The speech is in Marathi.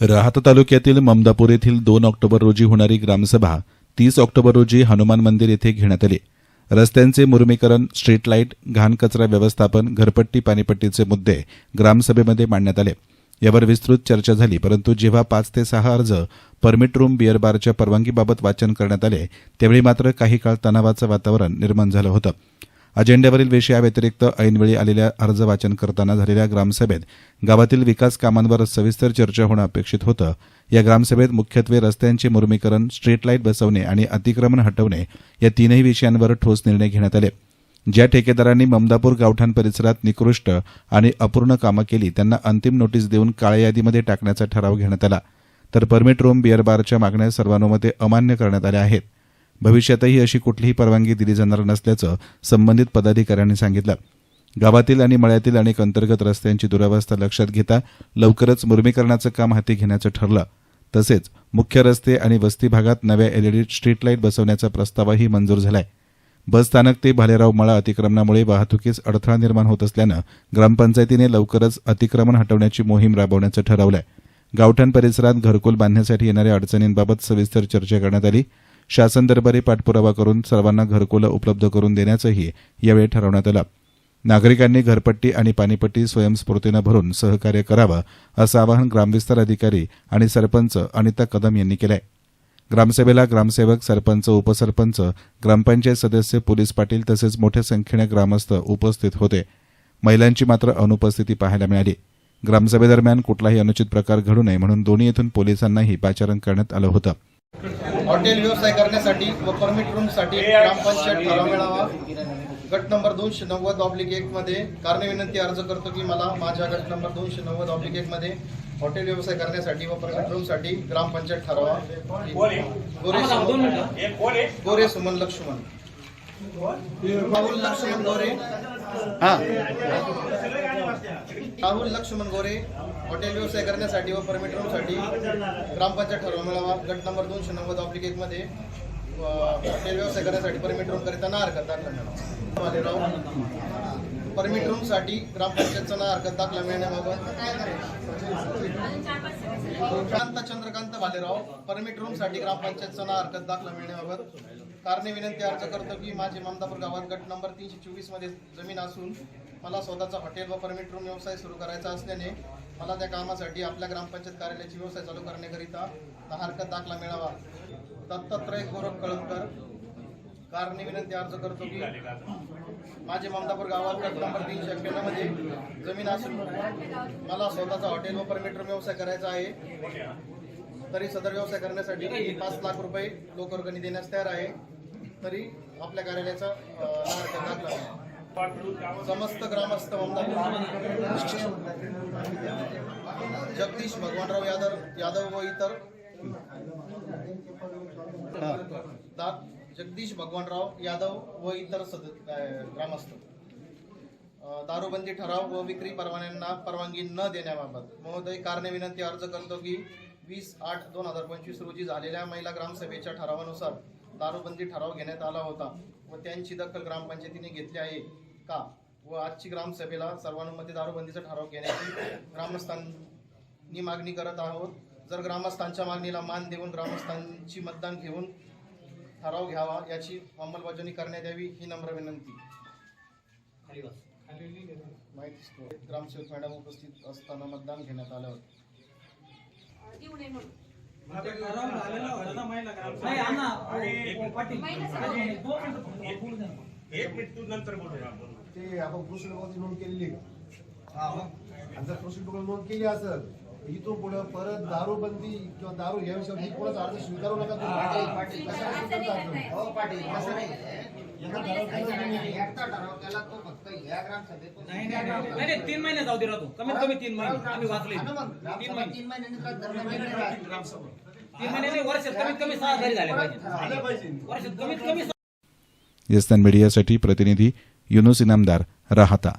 राहता तालुक्यातील ममदापूर येथील दोन ऑक्टोबर रोजी होणारी ग्रामसभा तीस ऑक्टोबर रोजी हनुमान मंदिर येथे घेण्यात आली. रस्त्यांचे मुरुमीकरण स्ट्रीट लाइट घाण कचरा व्यवस्थापन घरपट्टी पाणीपट्टीचे मुद्दे ग्रामसभेमध्ये मांडण्यात आले. यावर विस्तृत चर्चा झाली परंतु जेव्हा पाच ते सहा अर्ज परमिट रूम बिअर बारच्या परवानगीबाबत वाचन करण्यात आले त्यावेळी मात्र काही काळ तणावाचं वातावरण निर्माण झालं होतं. अजेंड्यावरील विषयाव्यतिरिक्त ऐनवेळी आलेल्या अर्ज वाचन करताना झालेल्या ग्रामसभेत गावातील विकास कामांवर सविस्तर चर्चा होणं अपेक्षित होतं. या ग्रामसभेत मुख्यत्वे रस्त्यांचे मुर्मीकरण स्ट्रीट लाइट बसवणे आणि अतिक्रमण हटवणे या तीनही विषयांवर ठोस निर्णय घेण्यात आले. ज्या ठेकेदारांनी ममदापूर गावठाण परिसरात निकृष्ट आणि अपूर्ण कामं केली त्यांना अंतिम नोटीस देऊन काळ्या यादीमध्ये टाकण्याचा ठराव घेण्यात आला. तर परमिट रूम बिअर बारच्या मागण्या सर्वानुमते अमान्य करण्यात आल्या आहेत. भविष्यातही अशी कुठलीही परवानगी दिली जाणार नसल्याचं संबंधित पदाधिकाऱ्यांनी सांगितलं. गावातील आणि मळ्यातील अनेक अंतर्गत रस्त्यांची दुरावस्था लक्षात घेता लवकरच मुर्मीकरणाचं काम हाती घेण्याचं ठरलं. तसेच मुख्य रस्ते आणि वस्ती भागात नव्या एलईडी स्ट्रीट लाइट बसवण्याचा प्रस्तावही मंजूर झालाय. आहे बसस्थानक ते भालेराव मळा अतिक्रमणामुळे वाहतुकीस अडथळा निर्माण होत असल्यानं ग्रामपंचायतीने लवकरच अतिक्रमण हटवण्याची मोहीम राबवण्याचं ठरवलंय. गावठाण परिसरात घरकुल बांधण्यासाठी येणाऱ्या अडचणींबाबत सविस्तर चर्चा करण्यात आली. शासन दरबारी पाठपुरावा करून सर्वांना घरकुलं उपलब्ध करून देण्याचंही यावेळी ठरवण्यात आलं. नागरिकांनी घरपट्टी आणि पाणीपट्टी स्वयंस्फूर्तीनं भरून सहकार्य करावं असं आवाहन ग्रामविस्तार अधिकारी आणि सरपंच अनिता कदम यांनी केलंय. ग्रामसभेला ग्रामसेवक सरपंच उपसरपंच ग्रामपंचायत सदस्य पोलीस पाटील तसेच मोठ्या संख्येनं ग्रामस्थ उपस्थित होते. महिलांची मात्र अनुपस्थिती पाहायला मिळाली. ग्रामसभेदरम्यान कुठलाही अनुचित प्रकार घडू नये म्हणून दोन्ही येथून पोलिसांनाही पाचारण करण्यात आलं होतं. हॉटेल व्यवसाय करण्यासाठी व परमिट रूमसाठी ग्रामपंचायत ठराव मिळावा. गट नंबर दोनशे नव्वद ऑब्लिक एक मध्ये कारणे विनंती अर्ज करतो की मला माझ्या गट नंबर दोनशे नव्वद ऑब्लिक एक मध्ये हॉटेल व्यवसाय करण्यासाठी व परमिट रूमसाठी ग्रामपंचायत ठरावा. गोरे सुमन. गोरे सुमन लक्ष्मण. राहुल लक्ष्मण गोरे. राहुल लक्ष्मण गोरे. हॉटेल व्यवसाय करण्यासाठी व परमिट रूमसाठी ग्रामपंचायत ठराव मिळावा. गट नंबर दोनशे नव्वद ऑब्लिक एकमध्ये व हॉटेल व्यवसाय करण्यासाठी परमिट रूम करिता ना हरकत दाखला मिळावा. भालेराव परमिट रूमसाठी ग्रामपंचायतचा ना हरकत दाखला मिळण्याबाबत कांत चंद्रकांत भालेराव. परमिट रूमसाठी ग्रामपंचायतचा ना हरकत दाखला मिळण्याबाबत कारणे विनंती अर्ज करतो की माझे ममदापूर गावात गट नंबर तीनशे चोवीसमध्ये जमीन असून मला स्वतःचा हॉटेल व परमिट रूम व्यवसाय सुरू करायचा असल्याने मला त्या कामासाठी आपल्या ग्रामपंचायत कार्यालयाची व्यवसाय चालू करण्याकरिता हरकत दाखला मिळावा. दत्तात्रय गोरख कळमकर कारणे विनंती अर्ज करतो की माझे ममदापूर गावात गट नंबर तीनशे एक्क्याण्णव जमीन असून मला स्वतःचा हॉटेल व परमिटर व्यवसाय करायचा आहे. तरी सदर व्यवसाय करण्यासाठी मी पाच लाख रुपये लोकवर्गणी देण्यास तयार आहे. तरी आपल्या कार्यालयाचा दाखला. समस्त ग्रामस्थ जगदीश भगवानराव यादव यादव व इतर. जगदीश भगवानराव यादव व इतर सद ग्रामस्थ. दारूबंदी ठराव व विक्री परवान्यांना परवानगी न देण्याबाबत महोदय कारणे विनंती अर्ज करतो की वीस आठ दोन हजार पंचवीस रोजी झालेल्या महिला ग्रामसभेच्या ठरावानुसार दारूबंदी ठराव घेण्यात आला होता व त्यांची दखल ग्रामपंचायतीने घेतली आहे. का? व आजची ग्रामसभेला सर्वानुमते दारूबंदीचा ठराव घेण्याची ग्रामस्थांनी मागणी करत आहोत. जर ग्रामस्थांच्या मागणीला मान देऊन ग्रामस्थांची मतदान घेऊन ठराव घ्यावा याची अंमलबजावणी करण्यात यावी ही नम्र विनंती. माहिती ग्रामसेवक मॅडम उपस्थित असताना मतदान घेण्यात आलं होतं. देऊ नये म्हणून. नाही, एक मिनिट तू नंतर आपण ते आपण प्रोसिडरवरती नोंद केलेली का? आणि जर प्रोसिडर नोंद केली असेल इथून पुढे परत दारूबंदी किंवा दारू घ्याविषयी ही कोणाचा अर्ज स्वीकारू नका या तीन महिने जाऊ दे राहतो कमीत कमी तीन महिने. आम्ही वाचले. तीन ग्रामसभा महिने. तीन राहते. तीन महिने नाही, वर्षात कमीत कमी सहा तरी झाले पाहिजे. झालं पाहिजे. वर्षात कमीत कमी यस्तान मीडियासाठी प्रतिनिधी युनुस इनामदार राहता.